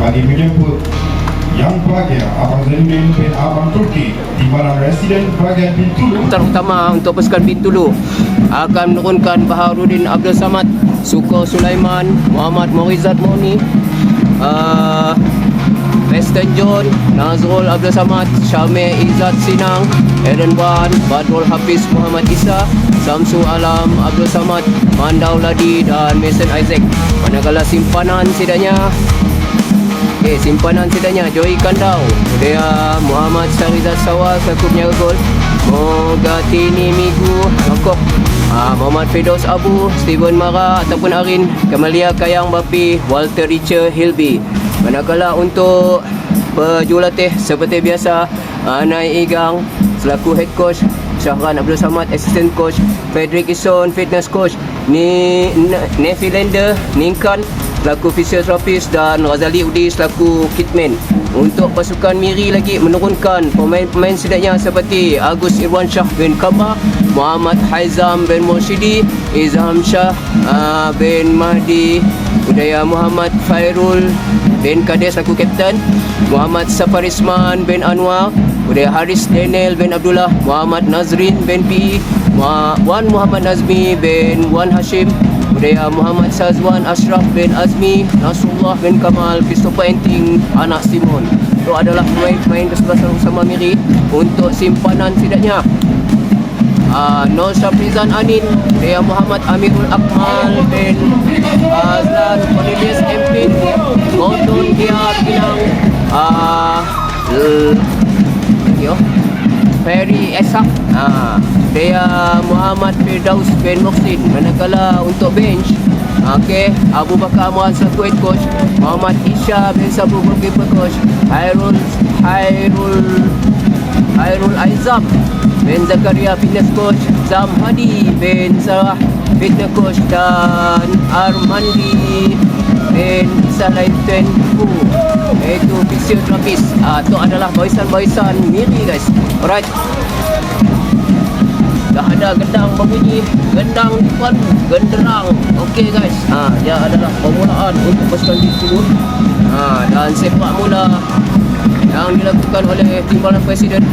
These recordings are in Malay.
bagi menyambut yang bahagia Abang Zainuddin bin Abang Turki di mana residen bahagian Bintulu Putaran utama untuk pasukan Bintulu akan menurunkan Baharudin Abdul Samad, Suko Sulaiman, Muhammad Morizat Moni, uh, Western John, Nazrul Abdul Samad, Syamir Izzat Sinang, Aaron Wan, Badrul Hafiz Muhammad Isa, Samsu Alam Abdul Samad, Mandau Ladi dan Mason Isaac. Manakala simpanan sidanya Okey, simpanan sidanya Joy Kandau, dia Muhammad Syarizat Sawal selaku penjaga gol. Mogatini Migu Ngakok Ah, Muhammad Fidos Abu, Steven Mara ataupun Arin, Kamalia Kayang Bapi, Walter Richard Hilby. Manakala untuk pejurulatih seperti biasa, Anai Igang selaku head coach, Syahran Abdul Samad assistant coach, Frederick Ison fitness coach, Ni Nefi Lender, Ningkan selaku fisioterapis dan Razali Udi selaku kitman. Untuk pasukan Miri lagi menurunkan pemain-pemain sedaknya seperti Agus Irwan Shah bin Kabah, Muhammad Haizam bin Murshidi, Izham Shah uh, bin Mahdi, Budaya Muhammad Fairul bin Kadir selaku kapten, Muhammad Safarisman bin Anwar, Budaya Haris Daniel bin Abdullah, Muhammad Nazrin bin P, Muha- Wan Muhammad Nazmi bin Wan Hashim, Budaya Muhammad Sazwan Ashraf bin Azmi Nasrullah bin Kamal Christopher Enting Anak Simon. Itu adalah pemain-pemain kesebelasan bersama Miri Untuk simpanan sidaknya uh, Nur Syafrizan Anin Budaya Muhammad Amirul Akmal bin Azlan Cornelius Empin Gordon Dia Pinang uh, Yo. Ferry Esak ha, Dia Muhammad Firdaus bin Muhsin Manakala untuk bench Okey, Abu Bakar selaku head coach Muhammad Isha bin Sabu goalkeeper coach Hairul Hairul Hairul Aizam bin Zakaria fitness coach Zam Hadi bin Sarah fitness coach dan Armandi bin Salain Tenku iaitu fisioterapis ah, itu adalah barisan-barisan Miri guys. Alright. Dah ada gendang berbunyi gendang depan genderang. Okey guys. Ha, dia adalah permulaan untuk pasukan di dulu ha, dan sepak mula yang dilakukan oleh timbalan presiden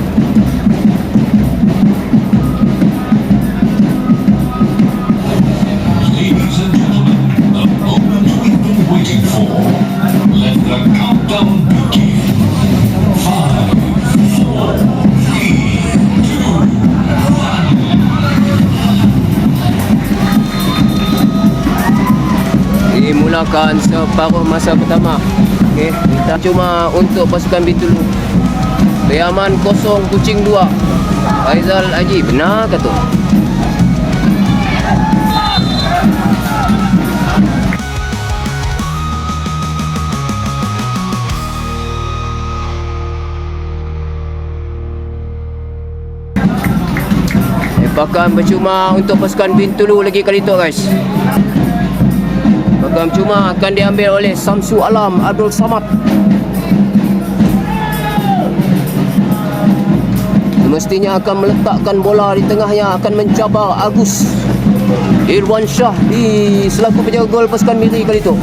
dimulakan separuh masa pertama. Okey kita cuma untuk pasukan Bintulu Yaman kosong kucing dua. Faizal Haji benar ke tu. Bahkan percuma untuk pasukan Bintulu lagi kali tu guys Bahkan percuma akan diambil oleh Samsu Alam Abdul Samad. Mestinya akan meletakkan bola di tengahnya akan mencabar Agus. Irwan Shah di selaku penjaga gol pasukan Miri kali itu.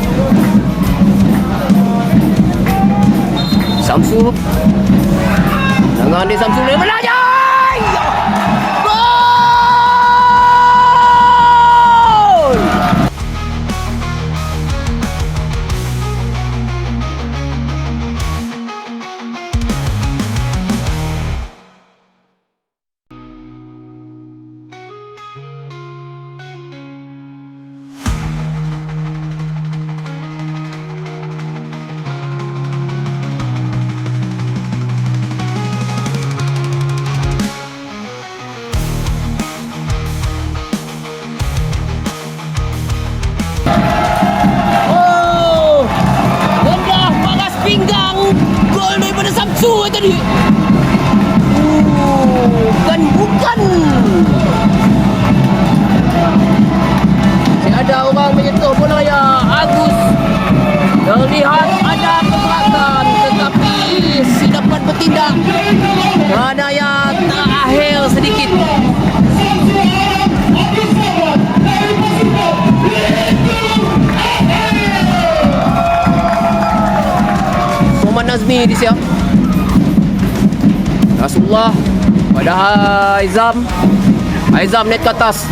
Samsu. Tangan dia Samsu dia melajak tadi. Oh, bukan bukan. Si ada orang menyentuh bola ya Agus. Terlihat ada pergerakan tetapi si dapat bertindak. Kerana ya terakhir sedikit. Azmi di siap. Rasulullah pada Haizam. Haizam naik ke atas.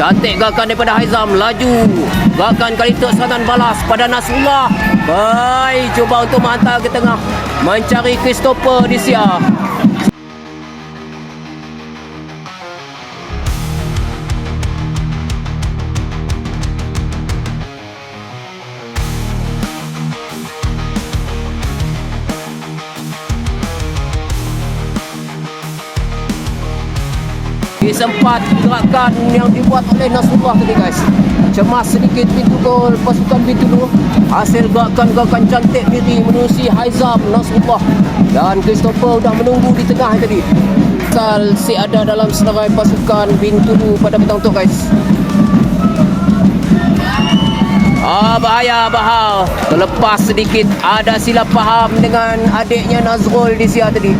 Cantik gerakan daripada Haizam laju. Gerakan kali itu serangan balas pada Nasrullah. Baik cuba untuk menghantar ke tengah. Mencari Christopher di siap. Sempat gerakan yang dibuat oleh Nasrullah tadi guys. Cemas sedikit pintu gol pasukan pintu dua Hasil gerakan-gerakan cantik diri menerusi Haizam Nasrullah. Dan Christopher dah menunggu di tengah tadi. Sal si ada dalam senarai pasukan pintu pada petang tu guys. Ah bahaya bahaya Terlepas sedikit ada silap faham dengan adiknya Nazrul di siar tadi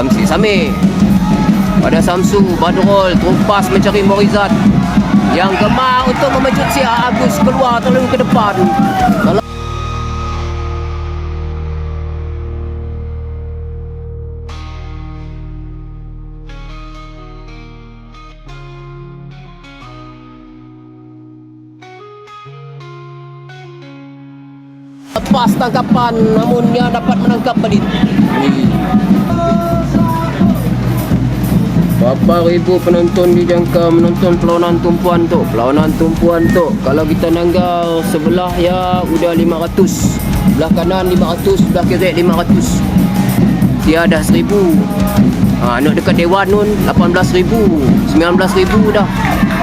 Samsi Sami pada Samsu Badrul terumpas mencari Morizat yang gemar untuk memejut si Agus keluar terlalu ke depan. Lepas tangkapan namun dia dapat menangkap balik ribu penonton dijangka menonton perlawanan tumpuan tu Perlawanan tumpuan tu Kalau kita nanggal sebelah ya udah 500 Sebelah kanan 500 Sebelah kiri 500 Dia dah 1000 ha, Nak dekat Dewan nun 18 ribu 19 ribu dah.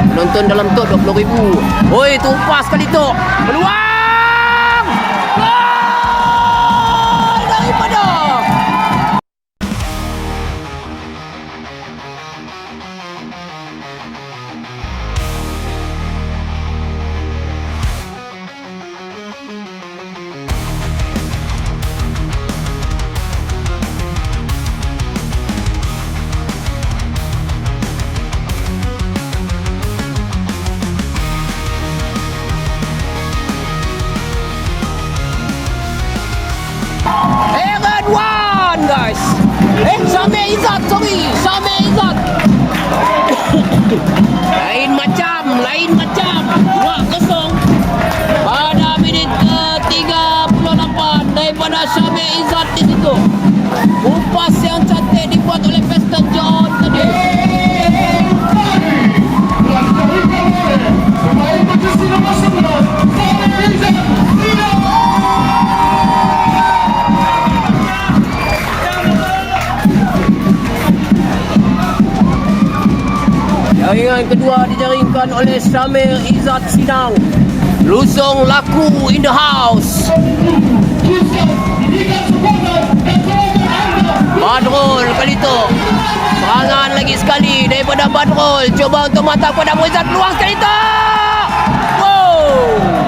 Penonton dalam tu 20 ribu. Oi tumpas kali tu Peluang Eh Syamir Izzat sorry Syamir Izzat Lain Jaringan kedua dijaringkan oleh Syamir Izzat Sinang Lusong laku in the house. Badrul kali tu. Serangan lagi sekali daripada Badrul Cuba untuk mata kepada Muizzat. Peluang sekali tu Wow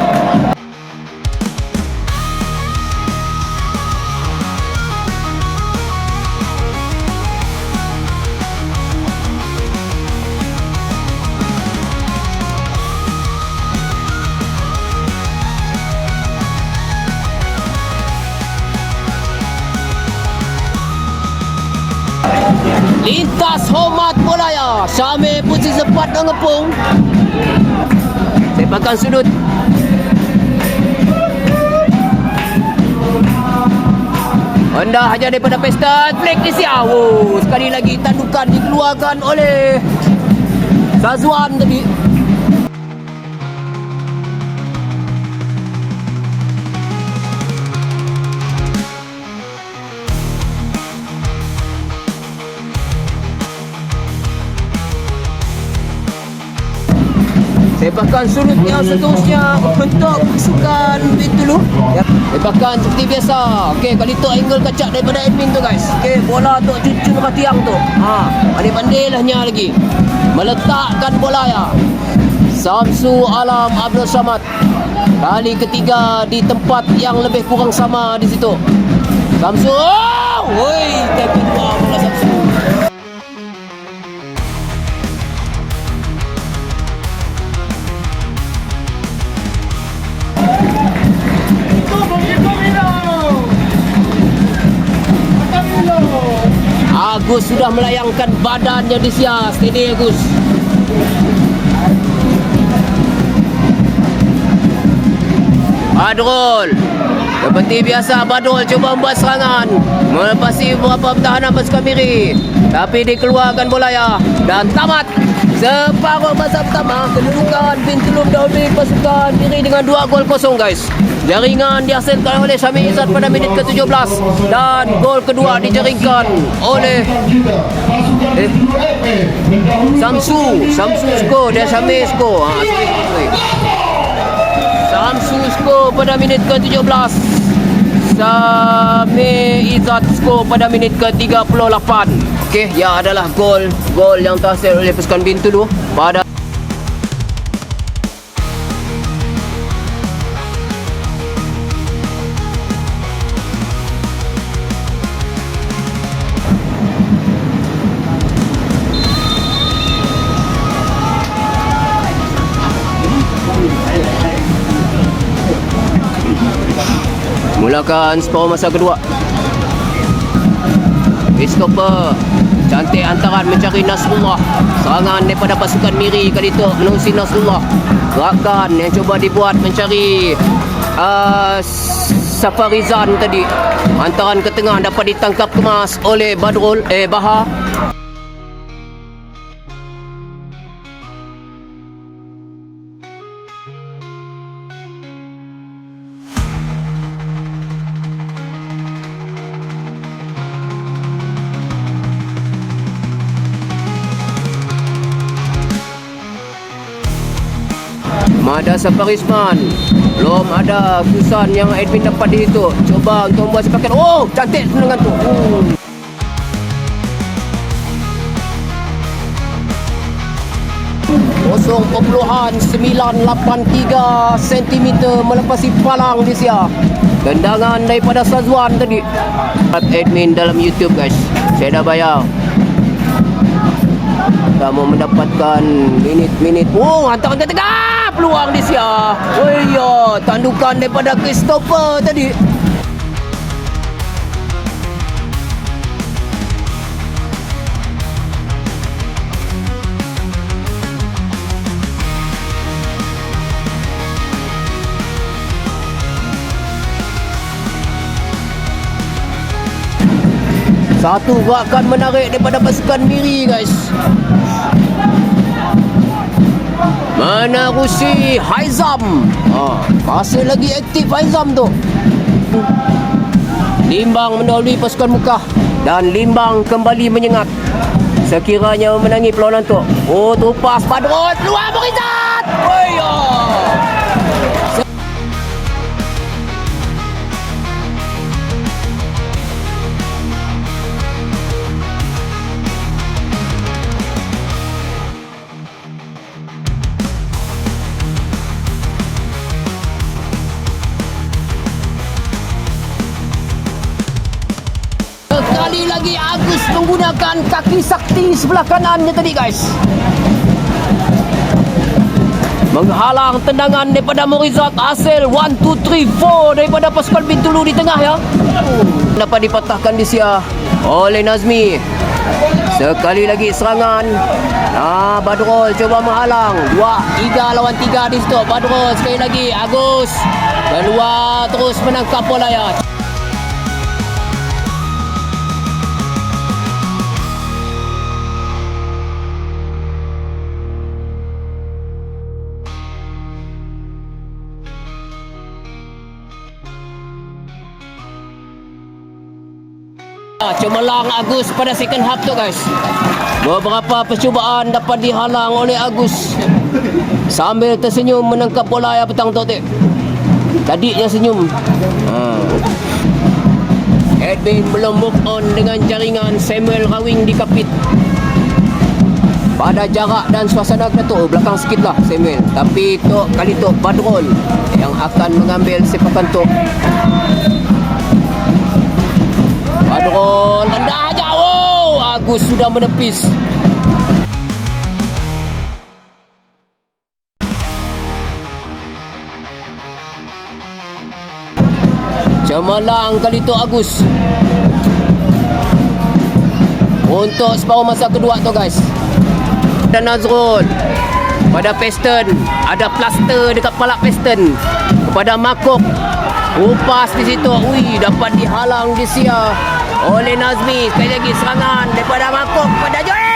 Lintas hormat Bolaya Syamir pun si sempat mengepung Sepakan sudut. Anda hanya daripada pesta Flick di siap oh, Sekali lagi tandukan dikeluarkan oleh Sazwan tadi Sepakan surutnya seterusnya untuk pasukan Bintulu. Ya. Sepakan seperti biasa. Okey, kali tu angle kacak daripada admin tu guys. Okey, bola tu cucu ke tiang tu. Ha, pandai-pandai lah nya lagi. Meletakkan bola ya. Samsu Alam Abdul Samad Kali ketiga di tempat yang lebih kurang sama di situ. Samsu. Oh! Woi, dua bola Samsu. Agus sudah melayangkan badannya di sia. Steady Agus. Badrul. Seperti biasa Badrul cuba membuat serangan. Melepasi beberapa pertahanan pasukan Miri. Tapi dikeluarkan bola ya. Dan tamat. Separuh masa pertama Kedudukan Bintulum dahulu pasukan Miri dengan 2 gol kosong guys Jaringan dihasilkan oleh Syamil Izzat pada minit ke-17 Dan gol kedua dijaringkan oleh Eh. Samsu. Samsu skor dia Syamil skor. Ha, Samsu skor pada minit ke-17 Sami Izzat skor pada minit ke-38 Okey, ya adalah gol Gol yang terhasil oleh pasukan Bintulu Pada Mulakan separuh masa kedua. Christopher Cantik antaran mencari Nasrullah. Serangan daripada pasukan Miri kali itu Menerusi Nasrullah. Gerakan yang cuba dibuat mencari uh, Safarizan tadi. Antaran ke tengah dapat ditangkap kemas oleh Badrul Eh Bahar Mada Safarisman Belum ada kesan yang admin dapat di situ. Cuba untuk membuat sepakat Oh cantik tendangan tu oh. Kosong perpuluhan 983 cm melepasi palang di sia Tendangan daripada Sazwan tadi. Admin dalam YouTube guys. Saya dah bayar. Kamu mendapatkan minit-minit. Oh, hantar ke tengah Peluang di sia Oh ya Tandukan daripada Christopher tadi. Satu gerakan menarik daripada pasukan Miri guys Menerusi Haizam. Ha, Masih lagi aktif Haizam tu. Limbang mendahului pasukan Mekah Dan Limbang kembali menyengat. Sekiranya memenangi perlawanan tu Oh tupas Badrut Luar Murizat Oh ya Sekali lagi Agus menggunakan kaki sakti sebelah kanannya tadi guys. Menghalang tendangan daripada Morizat hasil 1, 2, 3, 4 daripada pasukan Bintulu di tengah ya. Dapat dipatahkan di sia oleh Nazmi. Sekali lagi serangan. Ah, Badrul cuba menghalang. Dua, tiga lawan tiga di situ. Badrul sekali lagi. Agus keluar terus menangkap bola ya. Cemerlang Agus pada second half tu guys. Beberapa percubaan dapat dihalang oleh Agus. Sambil tersenyum menangkap bola yang petang tu. Tadi dia senyum. Ha. Edwin belum move on dengan jaringan Samuel Rawing di kapit. pada jarak dan suasana tu belakang sikit lah Samuel tapi tu kali tu Badrul yang akan mengambil sepakan tu Badrul rendah jauh Agus sudah menepis. Cemerlang kali tu Agus. Untuk separuh masa kedua tu guys. Dan Nazrul Pada Peston Ada plaster dekat kepala Peston Kepada Makuk Upas di situ. Ui dapat dihalang di sia Oleh Nazmi Sekali lagi serangan Daripada Makuk Kepada Joey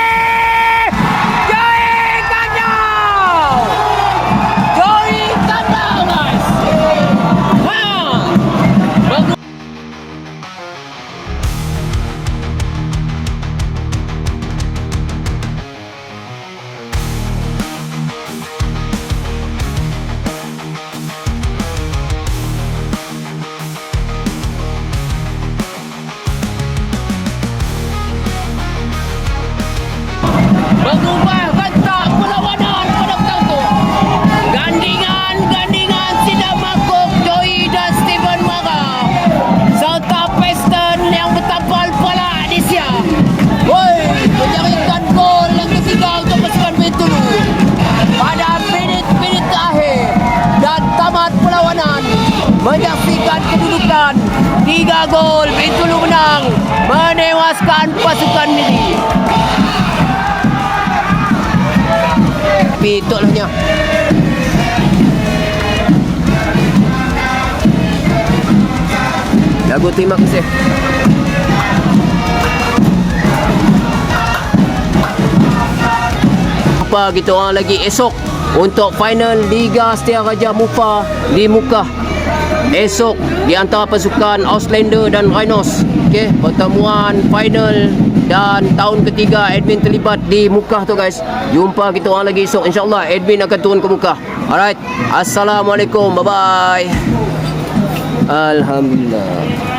kedudukan 3 gol Bintulu menang menewaskan pasukan ini. Pituk lah. Lagu terima kasih. Apa kita orang lagi esok untuk final Liga Setia Raja Mufa di Mukah. Esok di antara pasukan Auslander dan Rhinos. Okey, pertemuan final dan tahun ketiga admin terlibat di Mukah tu guys. Jumpa kita orang lagi esok insya-Allah admin akan turun ke Mukah. Alright. Assalamualaikum. Bye bye. Alhamdulillah.